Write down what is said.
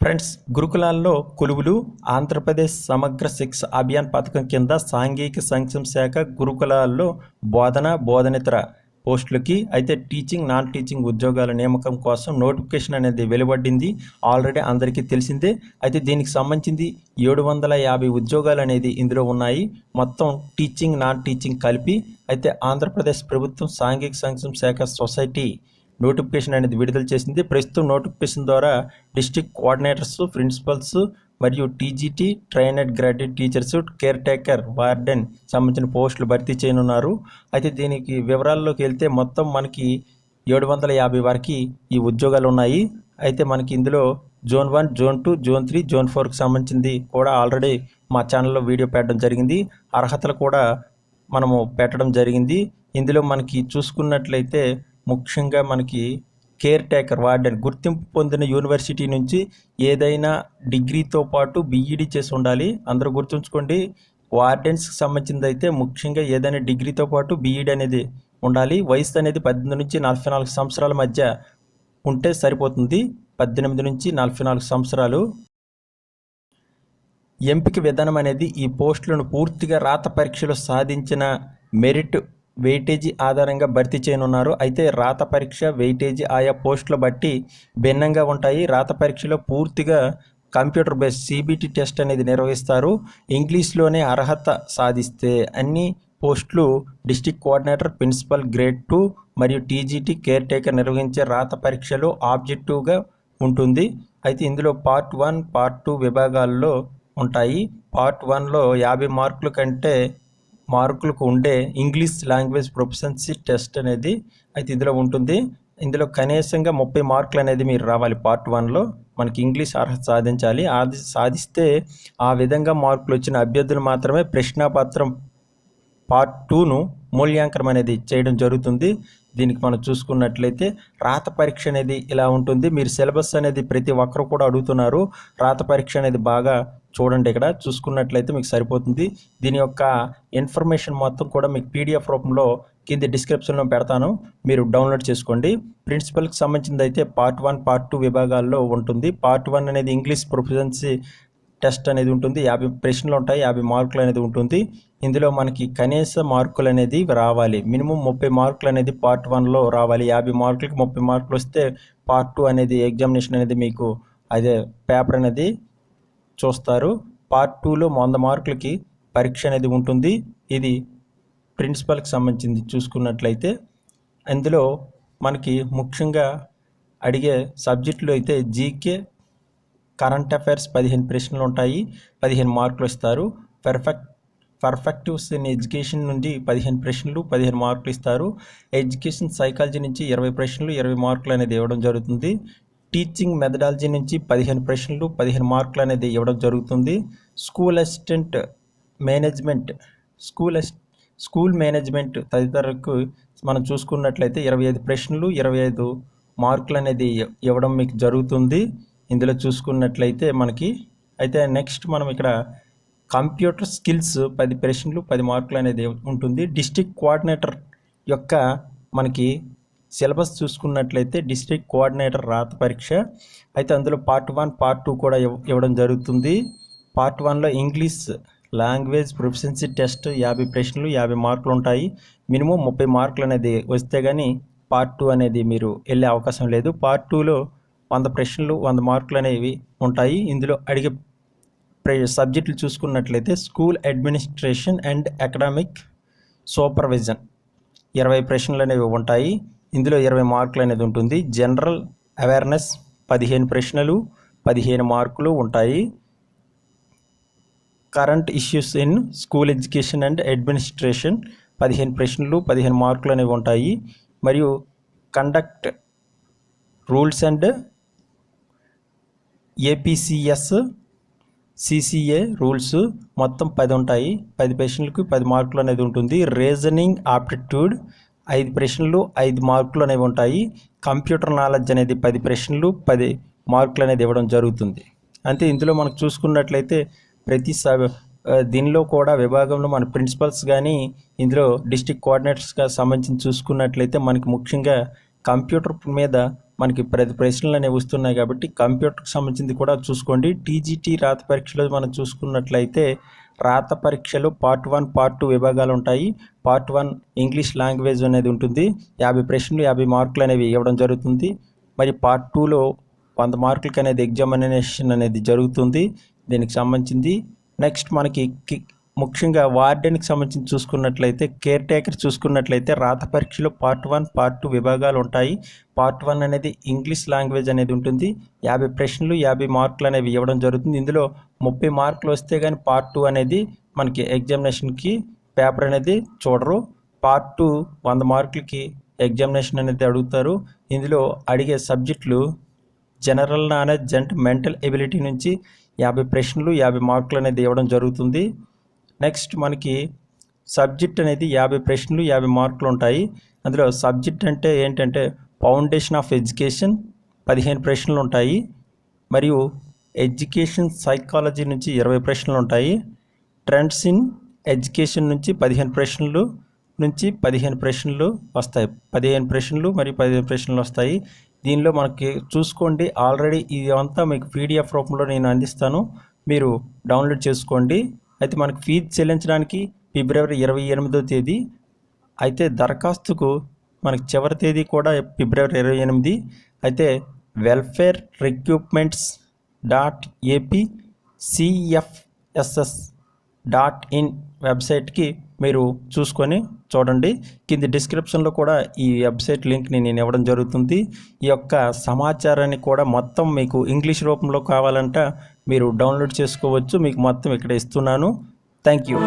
Friends గురుకులాల్లో కొలువులు ఆంధ్రప్రదేశ్ సమగ్ర శిక్ష అభియాన్ పథకం కింద సాంఘిక సంక్షేమ శాఖ గురుకులాల్లో బోధన బోధనేతర పోస్టులకి అయితే టీచింగ్ నాన్ టీచింగ్ ఉద్యోగాల నియామకం కోసం నోటిఫికేషన్ అనేది వెలువడింది. ఆల్రెడీ అందరికీ తెలిసిందే. అయితే దీనికి సంబంధించింది ఏడు వందల యాభై ఉద్యోగాలు అనేది ఇందులో ఉన్నాయి. మొత్తం టీచింగ్ నాన్ టీచింగ్ కలిపి అయితే ఆంధ్రప్రదేశ్ ప్రభుత్వం సాంఘిక సంక్షేమ శాఖ సొసైటీ నోటిఫికేషన్ అనేది విడుదల చేసింది. ప్రస్తుతం నోటిఫికేషన్ ద్వారా డిస్టిక్ కోఆర్డినేటర్స్ ప్రిన్సిపల్స్ మరియు TGT trainer graduate teachers caretaker warden సంబంధించిన పోస్టులు భర్తీ చేయనున్నారు. అయితే దీనికి వివరాల్లోకి వెళ్తే మొత్తం మనకి ఏడు వందల యాభై వరకు ఈ ఉద్యోగాలు ఉన్నాయి. అయితే మనకి ఇందులో zone one zone two zone three zone ఫోర్కి సంబంధించింది కూడా ఆల్రెడీ మా ఛానల్లో వీడియో పెట్టడం జరిగింది. అర్హతలు కూడా మనము పెట్టడం జరిగింది. ఇందులో మనకి చూసుకున్నట్లయితే ముఖ్యంగా మనకి కేర్ టేకర్ వార్డెన్ గుర్తింపు పొందిన యూనివర్సిటీ నుంచి ఏదైనా డిగ్రీతో పాటు బీఈడీ చేసి ఉండాలి. అందరూ గుర్తుంచుకోండి వార్డెన్స్కి సంబంధించింది అయితే ముఖ్యంగా ఏదైనా డిగ్రీతో పాటు బీఈడి అనేది ఉండాలి. వయసు అనేది పద్దెనిమిది నుంచి నలభై నాలుగు సంవత్సరాల మధ్య ఉంటే సరిపోతుంది. పద్దెనిమిది నుంచి నలభై నాలుగు సంవత్సరాలు. ఎంపిక విధానం అనేది ఈ పోస్టులను పూర్తిగా రాత పరీక్షలో సాధించిన మెరిట్ వెయిటేజీ ఆధారంగా భర్తీ చేయనున్నారు. అయితే రాత పరీక్ష వెయిటేజీ ఆయా పోస్టుల బట్టి భిన్నంగా ఉంటాయి. రాత పరీక్షలో పూర్తిగా కంప్యూటర్ బేస్డ్ సిబిటి టెస్ట్ అనేది నిర్వహిస్తారు. ఇంగ్లీష్లోనే అర్హత సాధిస్తే అన్ని పోస్టులు district coordinator principal grade two మరియు టీజీటీ కేర్ టేకర్ నిర్వహించే రాత పరీక్షలు ఆబ్జెక్టివ్గా ఉంటుంది. అయితే ఇందులో పార్ట్ వన్ పార్ట్ టూ విభాగాల్లో ఉంటాయి. పార్ట్ వన్లో యాభై మార్కుల కంటే మార్కులకు ఉండే ఇంగ్లీష్ లాంగ్వేజ్ ప్రొఫిషియన్సీ టెస్ట్ అనేది అయితే ఇందులో ఉంటుంది. ఇందులో కనీసంగా ముప్పై మార్కులు అనేది మీరు రావాలి పార్ట్ వన్లో. మనకి ఇంగ్లీష్ అర్హత సాధించాలి. అది సాధిస్తే ఆ విధంగా మార్కులు వచ్చిన అభ్యర్థులు మాత్రమే ప్రశ్నాపత్రం పార్ట్ టూను మూల్యాంకనం అనేది చేయడం జరుగుతుంది. దీనికి మనం చూసుకున్నట్లయితే రాత పరీక్ష అనేది ఇలా ఉంటుంది. మీరు సిలబస్ అనేది ప్రతి ఒక్కరు కూడా అడుగుతున్నారు. రాత పరీక్ష అనేది బాగా చూడండి ఇక్కడ చూసుకున్నట్లయితే మీకు సరిపోతుంది. దీని యొక్క ఇన్ఫర్మేషన్ మొత్తం కూడా మీకు పీడిఎఫ్ రూపంలో కింద డిస్క్రిప్షన్లో పెడతాను. మీరు డౌన్లోడ్ చేసుకోండి. ప్రిన్సిపల్కి సంబంధించింది అయితే పార్ట్ వన్ పార్ట్ టూ విభాగాల్లో ఉంటుంది. పార్ట్ వన్ అనేది ఇంగ్లీష్ ప్రొఫిషియన్సీ టెస్ట్ అనేది ఉంటుంది. యాభై ప్రశ్నలు ఉంటాయి యాభై మార్కులు అనేది ఉంటుంది. ఇందులో మనకి కనీస మార్కులు అనేది రావాలి. మినిమం ముప్పై మార్కులు అనేది పార్ట్ వన్లో రావాలి. యాభై మార్కులకి ముప్పై మార్కులు వస్తే పార్ట్ టూ అనేది ఎగ్జామినేషన్ అనేది మీకు అదే పేపర్ అనేది చూస్తారు. పార్ట్ టూలో వంద మార్కులకి పరీక్ష అనేది ఉంటుంది. ఇది ప్రిన్సిపల్కి సంబంధించింది చూసుకున్నట్లయితే. అందులో మనకి ముఖ్యంగా అడిగే సబ్జెక్టులు అయితే జీకే కరెంట్ అఫైర్స్ పదిహేను ప్రశ్నలు ఉంటాయి. పదిహేను మార్కులు ఇస్తారు. పర్ఫెక్ట్ పర్ఫెక్టివ్స్ ఇన్ ఎడ్యుకేషన్ నుండి పదిహేను ప్రశ్నలు పదిహేను మార్కులు ఇస్తారు. ఎడ్యుకేషన్ సైకాలజీ నుంచి ఇరవై ప్రశ్నలు ఇరవై మార్కులు అనేది ఇవ్వడం జరుగుతుంది. టీచింగ్ మెథడాలజీ నుంచి పదిహేను ప్రశ్నలు పదిహేను మార్కులు అనేది ఇవ్వడం జరుగుతుంది. School assistant management school school management తదితరకు మనం చూసుకున్నట్లయితే ఇరవై ఐదు ప్రశ్నలు ఇరవై ఐదు మార్కులు అనేది ఇవ్వడం మీకు జరుగుతుంది. ఇందులో చూసుకున్నట్లయితే మనకి అయితే నెక్స్ట్ మనం ఇక్కడ కంప్యూటర్ స్కిల్స్ పది ప్రశ్నలు పది మార్కులు అనేది ఉంటుంది. డిస్టిక్ కోఆర్డినేటర్ యొక్క మనకి సిలబస్ చూసుకున్నట్లయితే డిస్ట్రిక్ట్ కోఆర్డినేటర్ రాత పరీక్ష. అయితే అందులో పార్ట్ వన్ పార్ట్ టూ కూడా ఇవ్వడం జరుగుతుంది. పార్ట్ వన్లో ఇంగ్లీష్ లాంగ్వేజ్ ప్రొఫిషియన్సీ టెస్ట్ యాభై ప్రశ్నలు యాభై మార్కులు ఉంటాయి. మినిమం ముప్పై మార్కులు అనేది వస్తే కానీ పార్ట్ టూ అనేది మీరు వెళ్ళే అవకాశం లేదు. పార్ట్ టూలో వంద ప్రశ్నలు వంద మార్కులు అనేవి ఉంటాయి. ఇందులో అడిగే ప్ర- సబ్జెక్టులు చూసుకున్నట్లయితే school administration and academic supervision ఇరవై ప్రశ్నలు అనేవి ఉంటాయి. ఇందులో ఇరవై మార్కులు అనేది ఉంటుంది. జనరల్ అవేర్నెస్ పదిహేను ప్రశ్నలు పదిహేను మార్కులు ఉంటాయి. Current issues in school education and administration పదిహేను ప్రశ్నలు పదిహేను మార్కులు అనేవి ఉంటాయి. మరియు conduct rules and APCS CCA rules మొత్తం పది ఉంటాయి. పది ప్రశ్నలకు పది మార్కులు అనేది ఉంటుంది. రీజనింగ్ ఆప్టిట్యూడ్ ఐదు ప్రశ్నలు ఐదు మార్కులు అనేవి ఉంటాయి. కంప్యూటర్ నాలెడ్జ్ అనేది పది ప్రశ్నలు పది మార్కులు అనేది ఇవ్వడం జరుగుతుంది. అంతే ఇందులో మనకు చూసుకున్నట్లయితే ప్రతి స- దీనిలో కూడా విభాగంలో మన ప్రిన్సిపల్స్ కానీ ఇందులో డిస్టిక్ కోఆర్డినేటర్స్గా సంబంధించి చూసుకున్నట్లయితే మనకి ముఖ్యంగా కంప్యూటర్ మీద మనకి ప్రతి ప్రశ్నలు అనేవి వస్తున్నాయి కాబట్టి కంప్యూటర్కి సంబంధించింది కూడా చూసుకోండి. టీజీటీ రాత పరీక్షలో మనం చూసుకున్నట్లయితే రాత పరీక్షలు పార్ట్ వన్ పార్ట్ టూ విభాగాలు ఉంటాయి. పార్ట్ వన్ ఇంగ్లీష్ లాంగ్వేజ్ అనేది ఉంటుంది. యాభై ప్రశ్నలు యాభై మార్కులు అనేవి ఇవ్వడం జరుగుతుంది. మరి పార్ట్ టూలో వంద మార్కులకి అనేది ఎగ్జామినేషన్ అనేది జరుగుతుంది. దీనికి సంబంధించింది. నెక్స్ట్ మనకి ముఖ్యంగా వార్డెన్కి సంబంధించి చూసుకున్నట్లయితే కేర్ టేకర్ చూసుకున్నట్లయితే రాత పరీక్షలో పార్ట్ వన్ పార్ట్ టూ విభాగాలు ఉంటాయి. పార్ట్ వన్ అనేది ఇంగ్లీష్ లాంగ్వేజ్ అనేది ఉంటుంది. యాభై ప్రశ్నలు యాభై మార్కులు అనేవి ఇవ్వడం జరుగుతుంది. ఇందులో ముప్పై మార్కులు వస్తే కానీ పార్ట్ టూ అనేది మనకి ఎగ్జామినేషన్కి పేపర్ అనేది చూడరు. పార్ట్ టూ వంద మార్కులకి ఎగ్జామినేషన్ అనేది అడుగుతారు. ఇందులో అడిగే సబ్జెక్టులు general knowledge and mental ability నుంచి యాభై ప్రశ్నలు యాభై మార్కులు అనేది ఇవ్వడం జరుగుతుంది. నెక్స్ట్ మనకి సబ్జెక్ట్ అనేది యాభై ప్రశ్నలు యాభై మార్కులు ఉంటాయి. అందులో సబ్జెక్ట్ అంటే ఏంటంటే ఫౌండేషన్ ఆఫ్ ఎడ్యుకేషన్ పదిహేను ప్రశ్నలు ఉంటాయి. మరియు ఎడ్యుకేషన్ సైకాలజీ నుంచి ఇరవై ప్రశ్నలు ఉంటాయి. ట్రెండ్స్ ఇన్ ఎడ్యుకేషన్ నుంచి పదిహేను ప్రశ్నలు నుంచి పదిహేను ప్రశ్నలు వస్తాయి. పదిహేను ప్రశ్నలు మరియు పదిహేను ప్రశ్నలు వస్తాయి. దీనిలో మనకి చూసుకోండి. ఆల్రెడీ ఇదంతా మీకు పీడిఎఫ్ రూపంలో నేను అందిస్తాను. మీరు డౌన్లోడ్ చేసుకోండి. అయితే మనకు ఫీజు చెల్లించడానికి ఫిబ్రవరి ఇరవై ఎనిమిదో తేదీ. అయితే దరఖాస్తుకు మనకు చివరి తేదీ కూడా ఫిబ్రవరి ఇరవై ఎనిమిది. అయితే welfare recruitments dot AP CFSS dot in వెబ్సైట్కి మీరు చూసుకొని చూడండి. కింది డిస్క్రిప్షన్లో కూడా ఈ వెబ్సైట్ లింక్ని నేను ఇవ్వడం జరుగుతుంది. ఈ యొక్క సమాచారాన్ని కూడా మొత్తం మీకు ఇంగ్లీష్ రూపంలో కావాలంట మీరు డౌన్లోడ్ చేసుకోవచ్చు. మీకు మొత్తం ఇక్కడ ఇస్తున్నాను. Thank you